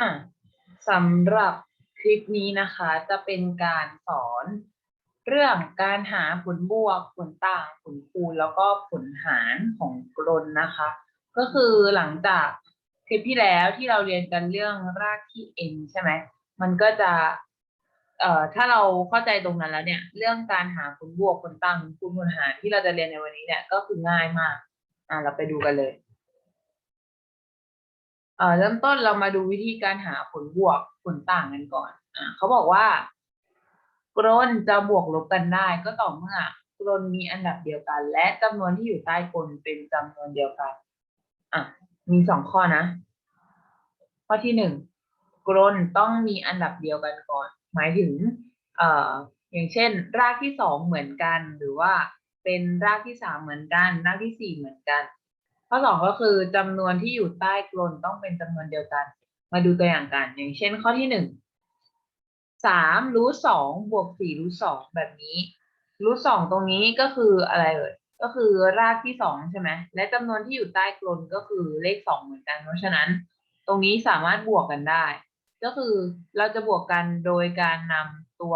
อะสำหรับคลิปนี้นะคะจะเป็นการสอนเรื่องการหาผลบวก ผลต่าง ผลคูณ แล้วก็ผลหารของกลนนะคะ ก็คือหลังจากคลิปที่แล้วที่เราเรียนกันเรื่องรากที่ n ใช่ไหมมันก็จะ เอ่อถ้าเราเข้าใจตรงนั้นแล้วเนี่ย เรื่องการหาผลบวก ผลต่างผลคูณผลหารที่เราจะเรียนในวันนี้เนี่ยก็คือง่ายมาก อะเราไปดูกันเลย เอ่อเริ่มต้นเรามาดูวิธีการหาผลบวกผลต่างกันก่อน อ่าเขาบอกว่ากรนจะบวกลบกันได้ ก็ต่อเมื่อกรนมีอันดับเดียวกัน และจำนวนที่อยู่ใต้กรนเป็นจำนวนเดียวกัน อะ มีสองข้อนะ ข้อที่หนึ่งกรนต้องมีอันดับเดียวกันก่อน หมายถึง เอ่อ อย่างเช่น รากที่สองเหมือนกัน หรือว่าเป็นรากที่สามเหมือนกัน รากที่สี่เหมือนกัน ข้อสองก็คือจำนวนที่อยู่ใต้กลนต้องเป็นจำนวนเดียวกัน มาดูตัวอย่างกันอย่างเช่นข้อที่หนึ่งสามรูทสองบวกสี่รูทสองแบบนี้รูทสองตรงนี้ก็คืออะไรเอ่ยก็คือรากที่สองใช่ไหมและจำนวนที่อยู่ใต้กลนก็คือเลขสองเหมือนกัน เพราะฉะนั้น ตรงนี้สามารถบวกกันได้ ก็คือเราจะบวกกันโดยการนำตัว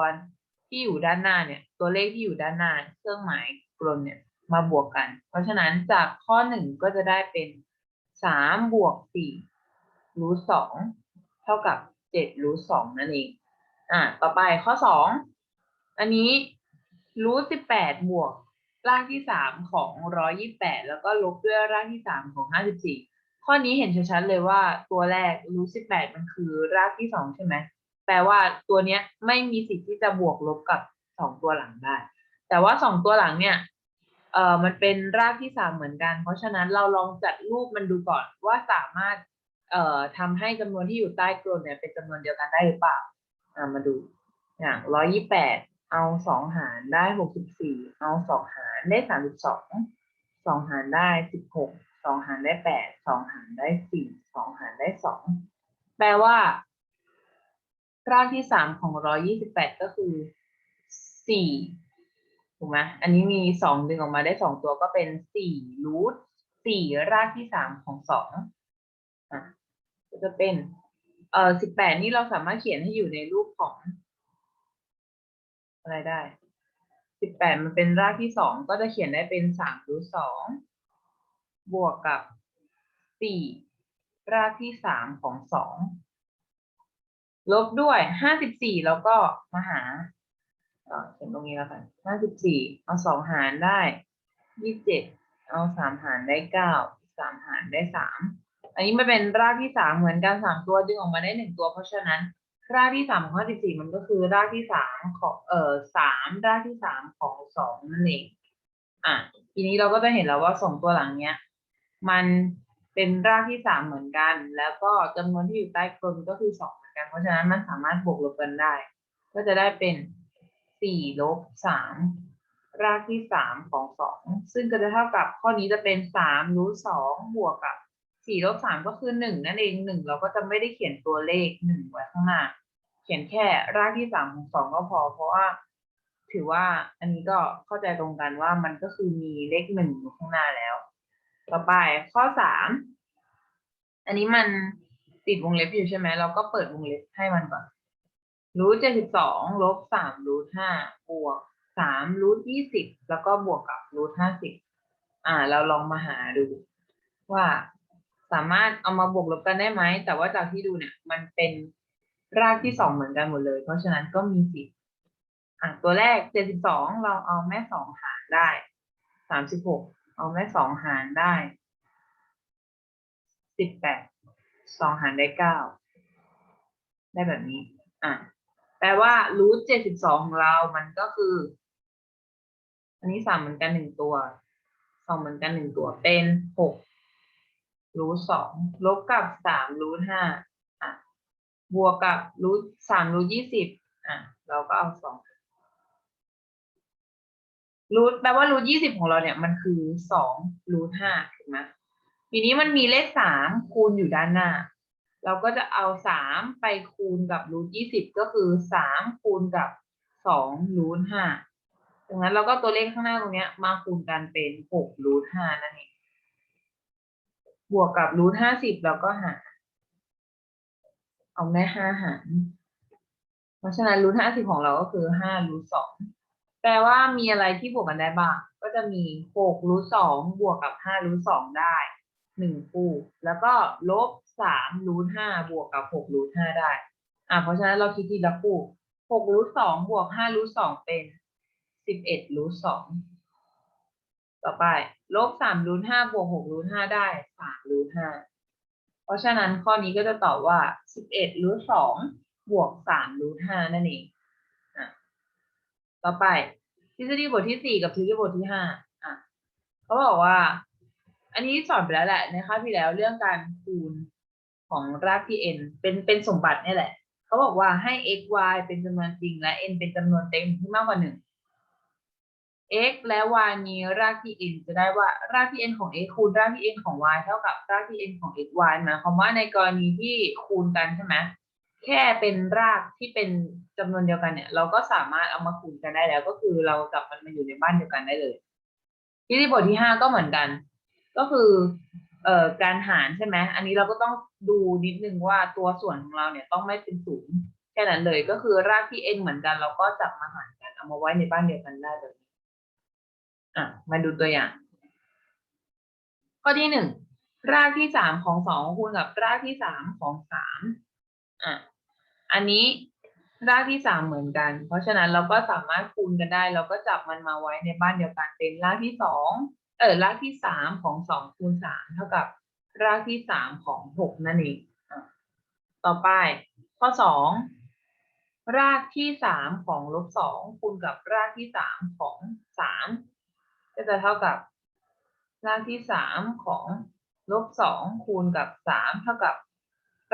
ที่อยู่ด้านหน้าเนี่ย ตัวเลขที่อยู่ด้านหน้าเครื่องหมายกลนเนี่ย มาบวกกัน เพราะฉะนั้นจากข้อหนึ่งก็จะได้เป็นสามบวกสี่รูทสองเท่ากับเจ็ดรูทสองนั่นเอง อ่า ต่อไปข้อสองอันนี้รูทสิบแปดบวกรากที่สามของร้อยี่แปดแล้วก็ลบด้วยรากที่สามของห้าสิบสี่ข้อนี้เห็นชัดๆเลยว่าตัวแรกรูทสิบแปดมันคือรากที่สองใช่ไหมแปลว่าตัวเนี้ยไม่มีสิทธิ์ที่จะบวกลบกับสองตัวหลังได้ แต่ว่าสองตัวหลังเนี่ย เอ่อมันเป็นรากที่สามเหมือนกัน เพราะฉะนั้นเราลองจัดรูปมันดูก่อนว่าสามารถเอ่อทำให้จำนวนที่อยู่ใต้กลนเนี่ยเป็นจำนวนเดียวกันได้หรือเปล่าอ่ามาดูอย่างร้อยยี่แปดเอาสองหารได้หกสิบสี่เอาสองหารได้สามสิบสองสองหารได้สิบหกสองหารได้แปดสองหารได้สี่สองหารได้สองแปลว่า รากที่สามของร้อยี่สิบแปดก็คือสี่ ถูกไหมอันนี้มีสองดึงออกมาได้สองตัวก็เป็นสี่รูทสี่รากที่สามของสองอะก็จะเป็นเอ่อสิบแปดนี่เราสามารถเขียนให้อยู่ในรูปของ อะไรได้สิบแปดมันเป็นรากที่สองก็จะเขียนได้เป็นสามรูทสองบวกกับสี่รากที่สามของสองลบด้วยห้าสิบสี่แล้วก็มาหา เอ่อเขียนตรงนี้แล้วกันห้าสิบสี่เอาสองหารได้ยี่สิบเจ็ดเอาสามหารได้เก้าสามหารได้สามอันนี้มันเป็นรากที่สามเหมือนกันสามตัวดึงออกมาได้หนึ่งตัว เพราะฉะนั้นรากที่สามของห้าสิบสี่มันก็คือรากที่สามของเอ่อสามรากที่สามของสองนั่นเองอะทีนี้เราก็จะเห็นแล้วว่าสองตัวหลังเนี้ย มันเป็นรากที่สามเหมือนกัน แล้วก็จำนวนที่อยู่ใต้กลมก็คือสองเหมือนกัน เพราะฉะนั้นมันสามารถบวกลบกันได้ ก็จะได้เป็น สี่ลบสามรากที่สามของสองซึ่งก็จะเท่ากับข้อนี้จะเป็นสามรูทสองบวกกับสี่ลบสามก็คือหนึ่งนั่นเองหนึ่งเราก็จะไม่ได้เขียนตัวเลขหนึ่งไว้ข้างหน้า เขียนแค่รากที่สามของสองก็พอ เพราะว่า ถือว่าอันนี้ก็เข้าใจตรงกันว่ามันก็คือมีเลขหนึ่งอยู่ข้างหน้าแล้ว ต่อไปข้อสามอันนี้มันติดวงเล็บอยู่ใช่ไหมเราก็เปิดวงเล็บให้มันก่อน รูทเจ็ดสิบสองลบสามรูทห้าบวกสามรูทยี่สิบแล้วก็บวกกับรูทห้าสิบอ่า เราลองมาหาดู ว่าสามารถเอามาบวกลบกันได้ไหม แต่ว่าจากที่ดูเนี่ย มันเป็นรากที่สองเหมือนกันหมดเลย เพราะฉะนั้นก็มีสิทธิ์อะตัวแรกเจ็ดสิบสองเราเอาแม่สองหารได้สามสิบหกเอาแม่สองหารได้สิบแปดสองหารได้เก้าได้แบบนี้ อะ แปลว่ารูทเจ็ดสิบสองของเรา มันก็คือ อันนี้สามเหมือนกันหนึ่งตัวสองเหมือนกันหนึ่งตัวเป็นหกรูทสองลบกับสามรูทห้าอะบวกกับรูทสามรูทยี่สิบอะ เราก็เอาสองรูทแปลว่ารูทยี่สิบของเราเนี่ยมันคือสองรูทห้าถูกไหมทีนี้มันมีเลขสามคูณอยู่ด้านหน้า เราก็จะเอาสามไปคูณกับรูทยี่สิบก็คือสามคูณกับสองรูทห้าดังนั้นเราก็ตัวเลขข้างหน้าตรงเนี้ยมาคูณกันเป็นหกรูทห้านั่นเอง บวกกับรูทห้าสิบเราก็หา เอาได้ห้าหารเพราะฉะนั้นรูทห้าสิบของเราก็คือห้ารูทสองแปลว่ามีอะไรที่บวกกันได้บ้าง ก็จะมีหกรูทสองบวกกับห้ารูทสองได้หนึ่งคู่ แล้วก็ลบ สามรูทห้าบวกกับหกรูทห้าได้ อะเพราะฉะนั้นเราคิดทีละคู่หกรูทสองบวกห้ารูทสองเป็นสิบเอ็ดรูทสองต่อไปลบสามรูทห้าบวกหกรูทห้าได้สามรูทห้าเพราะฉะนั้นข้อนี้ก็จะตอบว่าสิบเอ็ดรูทสองบวกสามรูทห้านั่นเองอะต่อไปทฤษฎีบทที่สี่กับทฤษฎีบทที่ห้าอะเขาบอกว่า อันนี้สอนไปแล้วแหละในคาบที่แล้วเรื่องการคูณ ของรากที่ n เป็นเป็นสมบัตินี่แหละ เขาบอกว่าให้ x y เป็นจำนวนจริงและ n เป็นจำนวนเต็มที่มากกว่าหนึ่ง x และ y มีรากที่ n จะได้ว่ารากที่ n ของ x คูณรากที่ n ของ y เท่ากับรากที่ n ของ x y หมายความว่าในกรณีที่คูณกันใช่ไหมแค่เป็นรากที่เป็นจำนวนเดียวกันเนี่ย เราก็สามารถเอามาคูณกันได้แล้ว ก็คือเราจับมันมาอยู่ในบ้านเดียวกันได้เลยทฤษฎีบทที่ห้าก็เหมือนกัน ก็คือ เอ่อการหารใช่ไหมอันนี้เราก็ต้องดูนิดนึงว่าตัวส่วนของเราเนี่ยต้องไม่เป็นศูนย์แค่นั้นเลยก็คือรากที่ n เหมือนกัน เราก็จับมาหารกันเอามาไว้ในบ้านเดียวกันได้เลยอะมาดูตัวอย่าง ข้อที่หนึ่งรากที่สามของสองคูณกับรากที่สามของสามอะอันนี้รากที่สามเหมือนกัน เพราะฉะนั้นเราก็สามารถคูณกันได้ เราก็จับมันมาไว้ในบ้านเดียวกันเป็นรากที่สอง เออรากที่สามของสองคูณสามเท่ากับรากที่สามของหกนั่นเองต่อไป ข้อสองรากที่สามของลบสองคูณกับรากที่สามของสามก็จะเท่ากับ รากที่สามของลบสองคูณกับสามเท่ากับ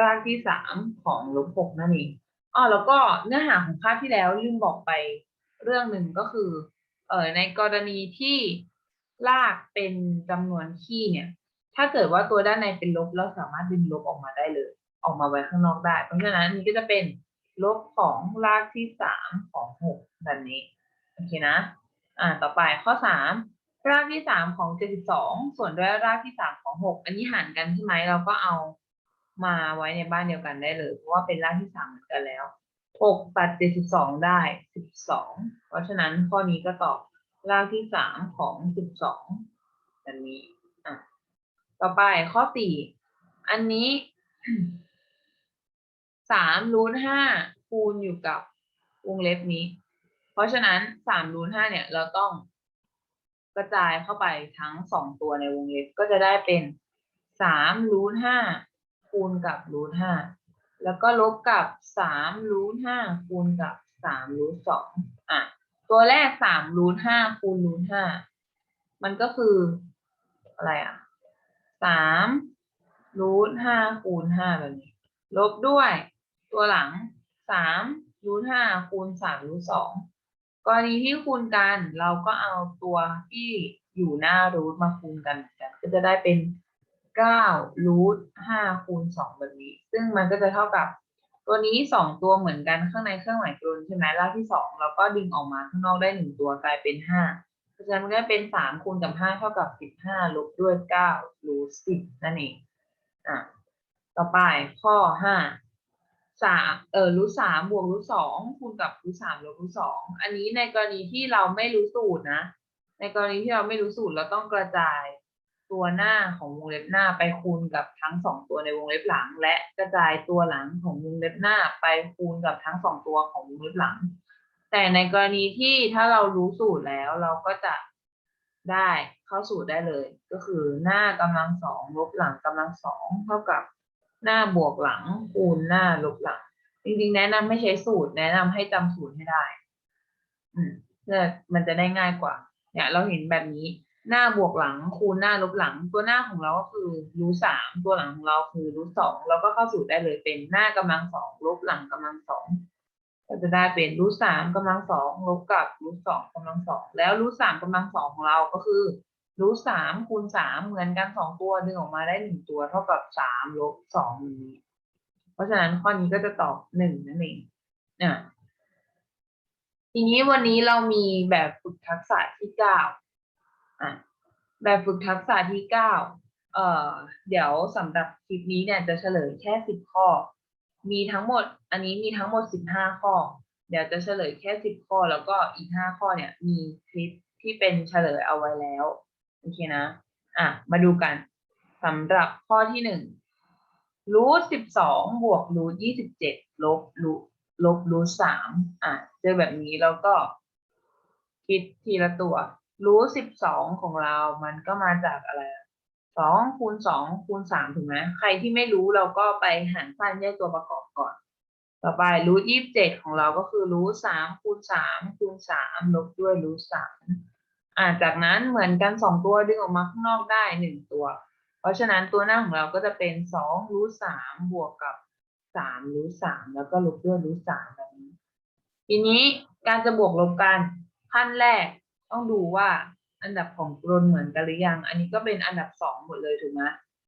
รากที่สามของลบหกนั่นเองอ๋อแล้วก็เนื้อหาของคาบที่แล้วลืมบอกไปเรื่องหนึ่งก็คือ เออในกรณีที่ รากเป็นจำนวนคี่เนี่ย ถ้าเกิดว่าตัวด้านในเป็นลบเราสามารถดึงลบออกมาได้เลย ออกมาไว้ข้างนอกได้ เพราะฉะนั้นอันนี้ก็จะเป็นลบของรากที่สามของหกแบบนี้โอเคนะ อ่าต่อไปข้อสามรากที่สามของเจ็ดสิบสองส่วนด้วยรากที่สามของหกอันนี้หารกันใช่ไหมเราก็เอามาไว้ในบ้านเดียวกันได้เลย เพราะว่าเป็นรากที่สามเหมือนกันแล้วหกตัดเจ็ดสิบสองได้สิบสองเพราะฉะนั้นข้อนี้ก็ตอบ รากที่สามของสิบสองอันนี้อะต่อไปข้อสี่อันนี้สามรูทห้าคูณอยู่กับวงเล็บนี้ เพราะฉะนั้นสามรูทห้าเนี่ย เราต้องกระจายเข้าไปทั้งสองตัวในวงเล็บก็จะได้เป็นสามรูทห้าคูณกับรูทห้าแล้วก็ลบกับสามรูทห้าคูณกับสามรูทสองอะ ตัวแรกสามรูทห้าคูณรูทห้ามันก็คืออะไรอะสามรูทห้าคูณห้าแบบนี้ ลบด้วย ตัวหลังสามรูทห้าคูณสามรูทสองกรณีที่คูณกันเราก็เอาตัวที่อยู่หน้ารูทมาคูณกันกัน ก็จะได้เป็นเก้ารูทห้าคูณสองแบบนี้ ซึ่งมันก็จะเท่ากับ ตัวนี้สองตัวเหมือนกันข้างในเครื่องหมายกลใช่ไหมรากที่สองเราก็ดึงออกมาข้างนอกได้หนึ่งตัวกลายเป็นห้าเพราะฉะนั้นมันก็เป็นสามคูณกับห้าเท่ากับสิบห้าลบด้วยเก้ารูทสิบนั่นเองอะต่อไปข้อห้าสามเออรูทสามบวกรูทสองคูณกับรูทสามลบรูทสองอันนี้ในกรณีที่เราไม่รู้สูตรนะ ในกรณีที่เราไม่รู้สูตรเราต้องกระจาย ตัวหน้าของวงเล็บหน้าไปคูณกับทั้งสองตัวในวงเล็บหลัง และกระจายตัวหลังของวงเล็บหน้าไปคูณกับทั้งสองตัวของวงเล็บหลัง แต่ในกรณีที่ถ้าเรารู้สูตรแล้วเราก็จะได้เข้าสูตรได้เลย ก็คือหน้ากำลังสองลบหลังกำลังสองเท่ากับหน้าบวกหลังคูณหน้าลบหลัง จริงๆ แนะนำไม่ใช้สูตร แนะนำให้จำสูตรให้ได้ อืมเพื่อมันจะได้ง่ายกว่า เนี่ย เราเห็นแบบนี้ หน้าบวกหลังคูณหน้าลบหลัง ตัวหน้าของเราก็คือรูสามตัวหลังของเราคือรูสองเราก็เข้าสูตรได้เลยเป็นหน้ากำลังสองลบหลังกำลังสองก็จะได้เป็นรูสามกำลังสองลบกับรูสองกำลังสองแล้วรูสามกำลังสองของเราก็คือรูสามคูณสามเหมือนกันสองตัวดึงออกมาได้หนึ่งตัวเท่ากับสามลบสองนี้ เพราะฉะนั้นข้อนี้ก็จะตอบหนึ่งนั่นเองอะทีนี้วันนี้เรามีแบบฝึกทักษะที่เก้า อะแบบฝึกทักษะที่เก้าเอ่อเดี๋ยวสำหรับคลิปนี้เนี่ยจะเฉลยแค่สิบข้อ มีทั้งหมด อันนี้มีทั้งหมดสิบห้าข้อ เดี๋ยวจะเฉลยแค่สิบข้อ แล้วก็อีกห้าข้อเนี่ยมีคลิปที่เป็นเฉลยเอาไว้แล้วโอเคนะ อะ มาดูกันสำหรับข้อที่หนึ่งรูทสิบสองบวกรูทยี่สิบเจ็ดลบรูทลบรูทสามอะ เจอแบบนี้แล้วก็คิดทีละตัว รูทสิบสองของเรามันก็มาจากอะไรสองคูณสองคูณสามถูกไหมใครที่ไม่รู้เราก็ไปหารสั้นแยกตัวประกอบก่อน ต่อไปรูทยี่สิบเจ็ดของเราก็คือรูทสามคูณสามคูณสามลบด้วยรูทสามอ่าจากนั้นเหมือนกันสองตัวดึงออกมาข้างนอกได้หนึ่งตัว เพราะฉะนั้นตัวหน้าของเราก็จะเป็นสองรูทสามบวกกับสามรูทสามแล้วก็ลบด้วยรูทสามแบบนี้ ทีนี้การจะบวกลบกันขั้นแรก ต้องดูว่าอันดับของกรนเหมือนกันหรือยัง อันนี้ก็เป็นอันดับสองหมดเลยถูกไหม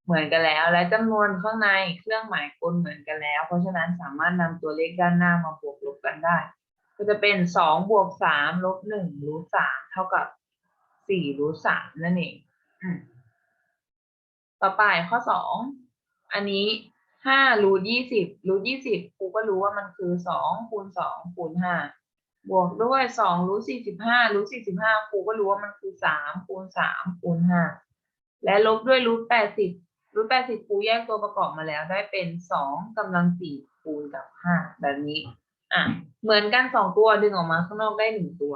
เหมือนกันแล้ว และจำนวนข้างในเครื่องหมายกลเหมือนกันแล้ว เพราะฉะนั้นสามารถนำตัวเลขด้านหน้ามาบวกลบกันได้ ก็จะเป็นสองบวกสามลบหนึ่งรูทสามเท่ากับสี่รูทสามนั่นเองต่อไปข้อสองอันนี้ห้ารูทยี่สิบรูทยี่สิบครูก็รู้ว่ามันคือสองคูณสองคูณห้า บวกด้วยสองรูทสี่สิบห้ารูทสี่สิบห้าครูก็รู้ว่ามันคือสามคูณสามคูณห้าและลบด้วยรูทแปดสิบรูทแปดสิบครูแยกตัวประกอบมาแล้ว ได้เป็นสองกำลังสี่คูณกับห้าแบบนี้อะเหมือนกันสองตัวดึงออกมาข้างนอกได้หนึ่งตัว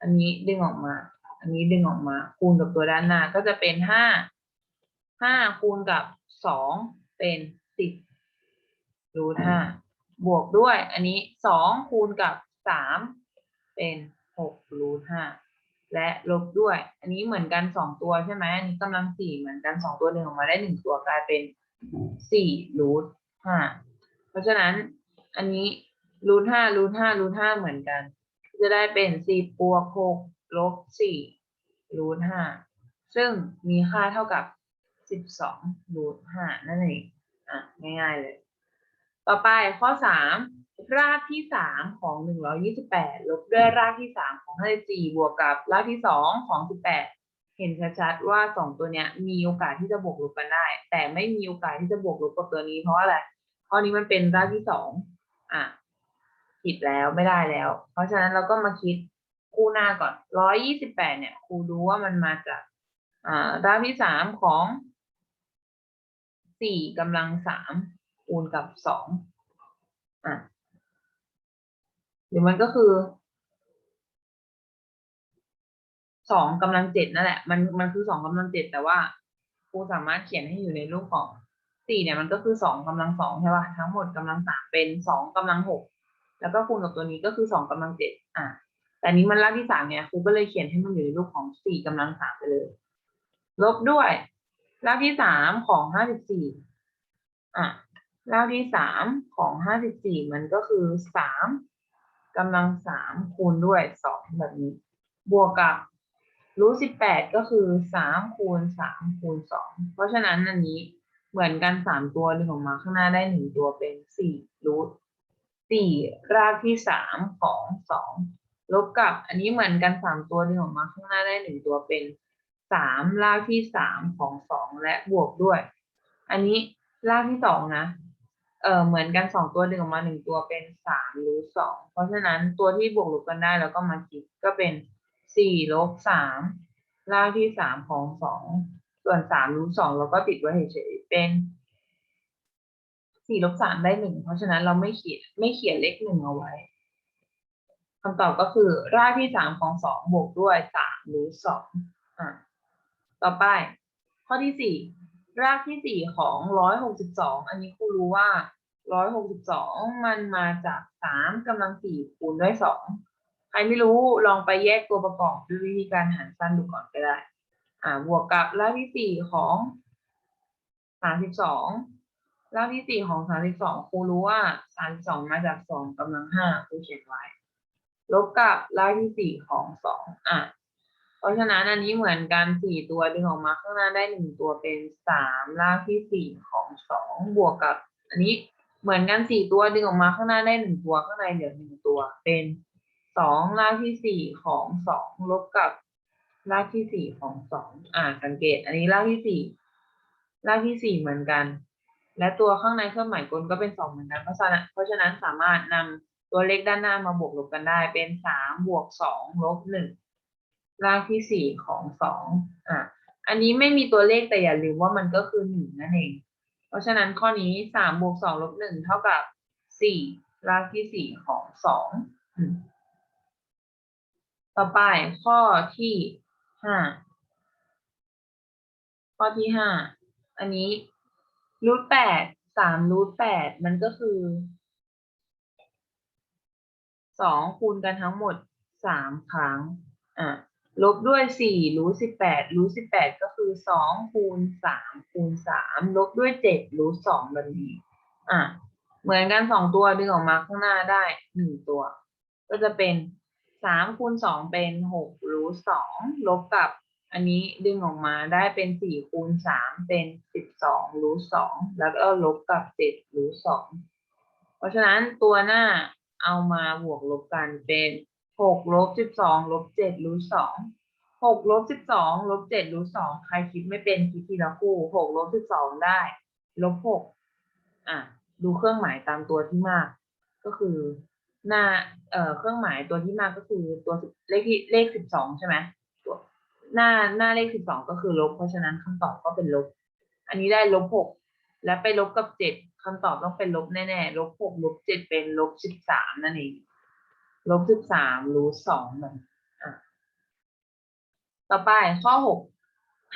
อันนี้ดึงออกมา อันนี้ดึงออกมา คูณกับตัวด้านหน้าก็จะเป็นห้าห้าคูณกับสองเป็นสิบรูทห้าบวกด้วย อันนี้สองคูณกับ สามเป็นหกรูทห้าและลบด้วย อันนี้เหมือนกันสองตัวใช่ไหมอันนี้กำลังสี่เหมือนกันสองตัวหนึ่งออกมาได้หนึ่งตัวกลายเป็นสี่รูทห้าเพราะฉะนั้นอันนี้รูทห้ารูทห้ารูทห้าเหมือนกัน จะได้เป็นสี่บวกหกลบสี่รูทห้าซึ่งมีค่าเท่ากับสิบสองรูทห้านั่นเองอะง่ายๆเลย ต่อไปข้อสาม รากที่สามของหนึ่งร้อยี่สิบแปดลบด้วยรากที่สามของห้าสิบสี่บวกกับรากที่สองของสิบแปดเห็นชัดๆว่าสองตัวเนี้ย มีโอกาสที่จะบวกลบกันได้ แต่ไม่มีโอกาสที่จะบวกลบกับตัวนี้เพราะอะไรข้อนี้มันเป็นรากที่สองอะผิดแล้วไม่ได้แล้ว เพราะฉะนั้นเราก็มาคิดคู่หน้าก่อนร้อยยี่สิบแปดเนี่ยครูดูว่ามันมาจากอ่ารากที่สามของสี่กำลังสามคูณกับสองอะ รือมันก็คือสองกำลังเจ็ดนั่นแหละ มันมันคือสองกำลังเจ็ดแต่ว่าครูสามารถเขียนให้อยู่ในรูปของสี่เนี่ยมันก็คือสองกำลังสองใช่ป่ะทั้งหมดกำลังสามเป็นสองกำลังหกแล้วก็คูณกับตัวนี้ก็คือสองกำลังเจ็ดอะแต่นี้มันรากที่สามเนี่ยครูก็เลยเขียนให้มันอยู่ในรูปของสี่กำลังสามไปเลย ลบด้วยรากที่สามของห้าสิบสี่อะรากที่สามของห้าสิบสี่มันก็คือสาม กำลังสามคูณด้วยสองแบบนี้ บวกกับรูทสิบแปดก็คือสามคูณสามคูณสองเพราะฉะนั้นอันนี้เหมือนกันสามตัวดึงออกมาข้างหน้าได้หนึ่งตัวเป็นสี่รูทสี่รากที่สามของสองลบกับ อันนี้เหมือนกันสามตัวดึงออกมาข้างหน้าได้หนึ่งตัวเป็นสามรากที่สามของสองและบวกด้วย อันนี้รากที่สองนะ เออเหมือนกันสองตัวดึงออกมาหนึ่งตัวเป็นสามรูทสองเพราะฉะนั้นตัวที่บวกลบกันได้แล้วก็มาคิดก็เป็นสี่ลบสามรากที่สามของสองส่วนสามรูทสองเราก็ติดไว้เฉยๆเป็นสี่ลบสามได้หนึ่งเพราะฉะนั้นเราไม่เขียนไม่เขียนเลขหนึ่งเอาไว้คำตอบก็คือรากที่สามของสองบวกด้วยสามรูทสองอะต่อไป ข้อที่สี่ รากที่สี่ของร้อยหกสิบสองอันนี้ครูรู้ว่าร้อยหกสิบสองมันมาจากสามกำลังสี่คูณด้วยสองใครไม่รู้ลองไปแยกตัวประกอบด้วยวิธีการหารสั้นดูก่อนก็ได้ อ่าบวกกับรากที่สี่ของสามสิบสองรากที่สี่ของสามสิบสองครูรู้ว่าสามสิบสองมาจากสองกำลังห้าครูเขียนไว้ ลบกับรากที่สี่ของสองอะ ราะฉะนั้นอันนี้เหมือนกันสี่ตัวดึงออกมาข้างหน้าได้หนึ่งตัวเป็นสามรากที่สี่ของสองบวกกับ อันนี้เหมือนกันสี่ตัวดึงออกมาข้างหน้าได้หนึ่งตัวข้างในเหลือหนึ่งตัวเป็นสองรากที่สี่ของสองลบกับรากที่สี่ของสองอ่าสังเกต อันนี้รากที่สี่รากที่สี่เหมือนกัน และตัวข้างในเครื่องหมายกลก็เป็นสองเหมือนกันเพราะฉะนั้นเพราะฉะนั้นสามารถนำตัวเลขด้านหน้ามาบวกลบกันได้เป็นสามบวกสองลบหนึ่ง รากที่สี่ของสองอะอันนี้ไม่มีตัวเลขแต่อย่าลืมว่ามันก็คือหนึ่งนั่นเอง เพราะฉะนั้นข้อนี้สามบวกสองลบหนึ่งเท่ากับสี่รากที่สี่ของสองอืมต่อไปข้อที่ห้าข้อที่ห้าอันนี้รูทแปดสามรูทแปดมันก็คือสองคูณกันทั้งหมดสามครั้งอะ ลบด้วยสี่รูทสิบแปดรูทสิบแปดก็คือสองคูณสามคูณสามลบด้วยเจ็ดรูทสองแบบนี้อะเหมือนกันสองตัวดึงออกมาข้างหน้าได้หนึ่งตัว ก็จะเป็นสามคูณสองเป็นหกรูทสองลบกับ อันนี้ดึงออกมาได้เป็นสี่คูณสามเป็นสิบสองรูทสองแล้วก็ลบกับเจ็ดรูทสองเพราะฉะนั้นตัวหน้าเอามาบวกลบกันเป็น หกลบสิบสองลบเจ็ดรูทสองหกลบสิบสองลบเจ็ดรูทสองใครคิดไม่เป็นคิดทีละคู่หกลบสิบสองได้ลบหกอะดูเครื่องหมายตามตัวที่มาก ก็คือหน้าเอ่อเครื่องหมายตัวที่มากก็คือตัวเลขที่เลขสิบสองใช่ไหมตัวหน้าหน้าเลขสิบสองก็คือลบ เพราะฉะนั้นคำตอบก็เป็นลบ อันนี้ได้ลบหกและไปลบกับเจ็ดคำตอบต้องเป็นลบแน่ๆลบหกลบเจ็ดเป็นลบสิบสามนั่นเอง ลบสิบสามรูทสองมันต่อไปข้อหก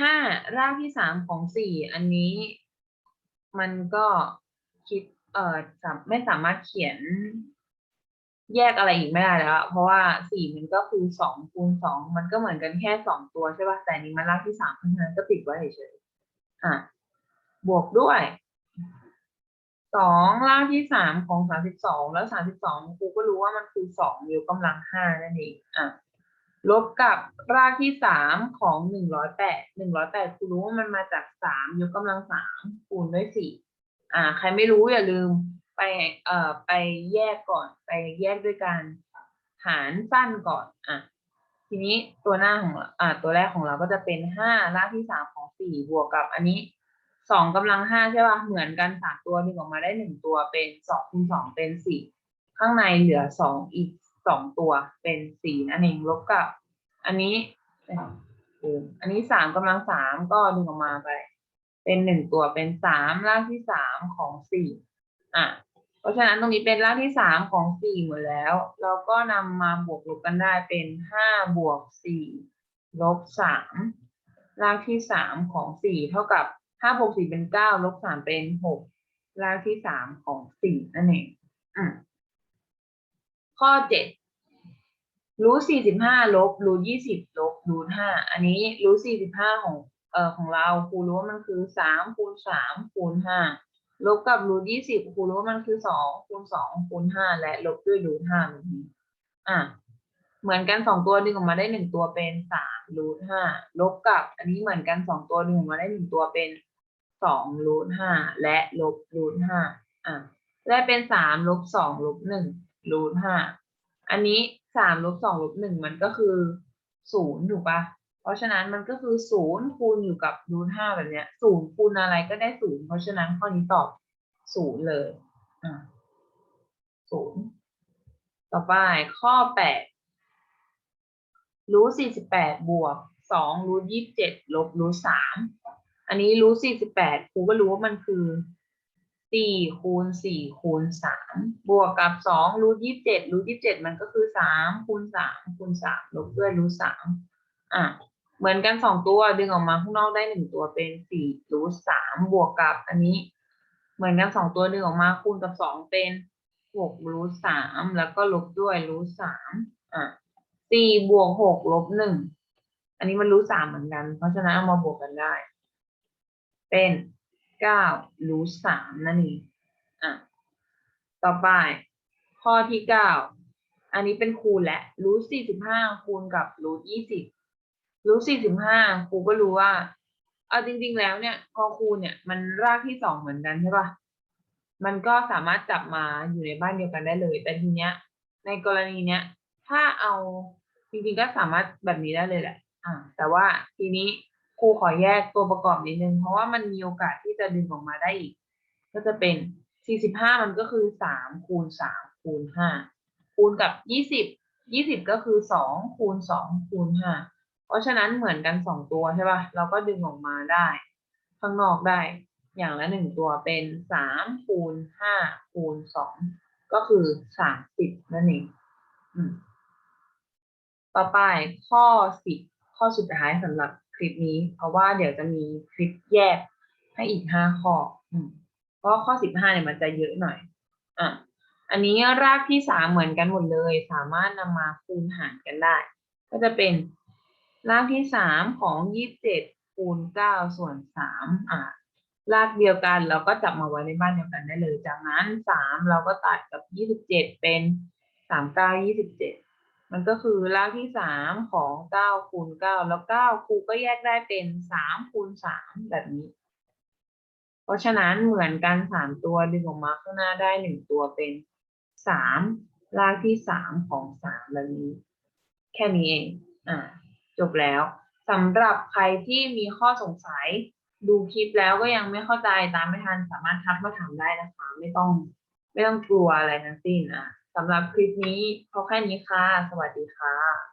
ห้ารากที่สามของสี่อันนี้มันก็คิดเอ่อไม่สามารถเขียนแยกอะไรอีกไม่ได้แล้ว เพราะว่าสี่มันก็คือสองคูณสองมันก็เหมือนกันแค่สองตัวใช่ป่ะแต่นนี้มันรากที่สามเพราะฉะนั้นก็ติดไว้เฉยๆอะบวกด้วย สองรากที่สามของสามสิบสองแล้วสามสิบสองครูก็รู้ว่ามันคือสองยกกำลังห้านั่นเองอะลบกับรากที่สามของหนึ่งร้อยแปดหนึ่งร้อยแปดครูรู้ว่ามันมาจากสามยกกำลังสามคูณด้วยสี่อ่า ใครไม่รู้อย่าลืมไปเอ่อไปแยกก่อน ไปแยกด้วยการหารสั้นก่อนอะทีนี้ตัวหน้าของอ่าตัวแรกของเราก็จะเป็นห้ารากที่สามของสี่บวกกับอันนี้ สองกำลังห้าใช่ป่ะ เหมือนกันสามตัวดึงออกมาได้หนึ่งตัวเป็นสองคูณสองเป็นสี่ข้างในเหลือสองอีกสองตัวเป็นสี่นั่นเองลบกับ อันนี้อออันนี้สามกำลังสามก็ดึงออกมาไป เป็นหนึ่งตัวเป็นสามรากที่สามของสี่อะเพราะฉะนั้นตรงนี้เป็นรากที่สามของสี่หมดแล้ว เราก็นำมาบวกลบกันได้เป็นห้าบวกสี่ลบสามรากที่สามของสี่เท่ากับ ห้าบวกสี่เป็นเก้าลบสามเป็นหกรากที่สามของสี่นั่นเองอข้อเจ็ดรูทสี่สิบห้าลบรูทยี่สิบลบรูทห้าอันนี้รูทสี่สิบห้าของเอ่อของเราครูรู้ว่ามันคือสามคูณสามคูณห้าลบกับรูทยี่สิบครูรู้ว่ามันคือสองคูณสองคูณห้าและลบด้วยรูทห้าแบบนี้อะเหมือนกันสองตัวดึงออกมาได้หนึ่งตัวเป็นสามรูทห้าลบกับ อันนี้เหมือนกันสองตัวดึงออกมาได้หนึ่งตัวเป็น สองรูทห้าและลบรูทห้าอะได้เป็นสามลบสองลบหนึ่งรูทห้าอันนี้สามลบสองลบหนึ่งมันก็คือศูนย์ถูกปะเพราะฉะนั้นมันก็คือศูนย์คูณอยู่กับรูทห้าแบบเนี้ยศูนย์คูณอะไรก็ได้ศูนย์เพราะฉะนั้นข้อนี้ตอบศูนย์เลยอ่าศูนย์ต่อไปข้อแปดรูทสี่สิบแปดบวกสองรูทยี่สิบเจ็ดลบรูทสาม อันนี้รูทสี่สิบแปดครูก็รู้ว่ามันคือสี่คูณสี่คูณสามบวกกับสองรูทยี่สิบเจ็ดรูทยี่สิบเจ็ดมันก็คือสามคูณสามคูณสามลบด้วยรูทสามอะเหมือนกันสองตัวดึงออกมาข้างนอกได้หนึ่งตัวเป็นสี่รูทสามบวกกับอันนี้ เหมือนกันสองตัวดึงออกมาคูณกับสองเป็นหกรูทสามแล้วก็ลบด้วยรูทสามอะสี่บวกหกลบหนึ่งอันนี้มันรูทสามเหมือนกัน เพราะฉะนั้นเอามาบวกกันได้ เป็นเก้ารูทสามนั่นเองอะต่อไป ข้อที่เก้าอันนี้เป็นคูณและรูทสี่สิบห้าคูณกับรูทยี่สิบรูทสี่สิบห้าครูก็รู้ว่าเอาจริง ๆ แล้วเนี่ยพอคูณเนี่ยมันรากที่สองเหมือนกันใช่ปะมันก็สามารถจับมาอยู่ในบ้านเดียวกันได้เลย แต่ทีเนี้ย ในกรณีเนี้ย ถ้าเอาจริงๆก็สามารถแบบนี้ได้เลยแหละ อ่า แต่ว่าทีนี้ ครูขอแยกตัวประกอบนิดนึง เพราะว่ามันมีโอกาสที่จะดึงออกมาได้อีก ก็จะเป็นสี่สิบห้ามันก็คือสามคูณสามคูณห้าคูณกับยี่สิบยี่สิบก็คือสองคูณสองคูณห้าเพราะฉะนั้นเหมือนกันสองตัวใช่ป่ะ เราก็ดึงออกมาได้ ข้างนอกได้ อย่างละหนึ่งตัวเป็นสามคูณห้าคูณสองก็คือสามสิบนั่นเองอืมต่อไปข้อสิบข้อสุดท้ายสำหรับ ลิปนี้ เพราะว่าเดี๋ยวจะมีคลิปแยกให้อีกห้าข้อเพราะข้อสิบห้าเนี่ยมันจะเยอะหน่อย อะ อันนี้รากที่สามเหมือนกันหมดเลย สามารถนำมาคูณหารกันได้ ก็จะเป็นรากที่สามของยี่สิบเจ็ดคูณเก้าส่วนสามอะรากเดียวกันเราก็จับมาไว้ในบ้านเดียวกันได้เลย จากนั้นสามเราก็ตัดกับยี่สิบเจ็ดเป็นสามเก้ายี่สิบเจ็ด มันก็คือรากที่สามของเก้าคูณเก้าแล้วเก้าครูก็แยกได้เป็นสามคูณสามแบบนี้ เพราะฉะนั้นเหมือนกันสามตัวดึงออกมาข้างหน้าได้หนึ่งตัวเป็นสามรากที่สามของสามแบบนี้ แค่นี้เองอ่าจบแล้วสำหรับใครที่มีข้อสงสัยดูคลิปแล้วก็ยังไม่เข้าใจตามไม่ทันสามารถทักมาถามได้นะคะ ไม่ต้องไม่ต้องกลัวอะไรทั้งสิ้นอะ สำหรับคลิปนี้พอแค่นี้ค่ะ สวัสดีค่ะ